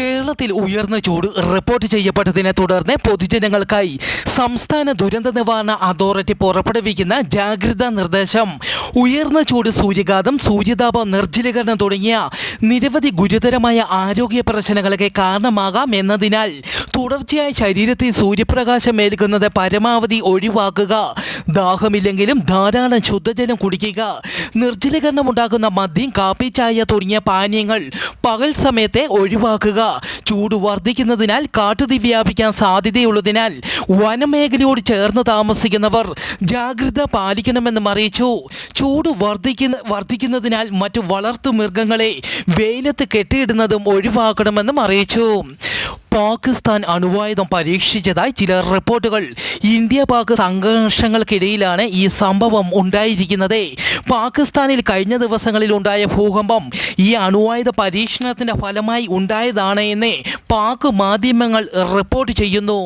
കേരളത്തിൽ ഉയർന്ന ചൂട് റിപ്പോർട്ട് ചെയ്യപ്പെട്ടതിനെ തുടർന്ന് പൊതുജനങ്ങൾക്കായി സംസ്ഥാന ദുരന്ത നിവാരണ അതോറിറ്റി പുറപ്പെടുവിക്കുന്ന ജാഗ്രതാ നിർദ്ദേശം. ഉയർന്ന ചൂട് സൂര്യഘാതം സൂര്യതാപ നിർജലീകരണം തുടങ്ങിയ നിരവധി ഗുരുതരമായ ആരോഗ്യ പ്രശ്നങ്ങൾക്ക് കാരണമാകാം എന്നതിനാൽ തുടർച്ചയായി ശരീരത്തിൽ സൂര്യപ്രകാശം ഏൽക്കുന്നത് പരമാവധി ഒഴിവാക്കുക. ദാഹമില്ലെങ്കിലും ധാരാളം ശുദ്ധജലം കുടിക്കുക. നിർജലീകരണം ഉണ്ടാക്കുന്ന മദ്യം കാപ്പി ചായ തുടങ്ങിയ പാനീയങ്ങൾ പകൽ സമയത്തെ ഒഴിവാക്കുക. ചൂട് വർദ്ധിക്കുന്നതിനാൽ കാട്ടുതീ വ്യാപിക്കാൻ സാധ്യതയുള്ളതിനാൽ വനമേഖലയോട് ചേർന്ന് താമസിക്കുന്നവർ ജാഗ്രത പാലിക്കണമെന്നും അറിയിച്ചു. ചൂട് വർദ്ധിക്കുന്ന വർദ്ധിക്കുന്നതിനാൽ മറ്റു വളർത്തു മൃഗങ്ങളെ വെയിലത്ത് കെട്ടിയിടുന്നതും ഒഴിവാക്കണമെന്നും അറിയിച്ചു. പാകിസ്ഥാൻ അണുവായുധം പരീക്ഷിച്ചതായി ചില റിപ്പോർട്ടുകൾ. ഇന്ത്യ പാക് സംഘർഷങ്ങൾക്കിടയിലാണ് ഈ സംഭവം ഉണ്ടായിരിക്കുന്നത്. പാകിസ്ഥാനിൽ കഴിഞ്ഞ ദിവസങ്ങളിൽ ഉണ്ടായ ഭൂകമ്പം ഈ അണുവായുധ പരീക്ഷണത്തിന്റെ ഫലമായി ഉണ്ടായതാണ് എന്ന് പാക് മാധ്യമങ്ങൾ റിപ്പോർട്ട് ചെയ്യുന്നു.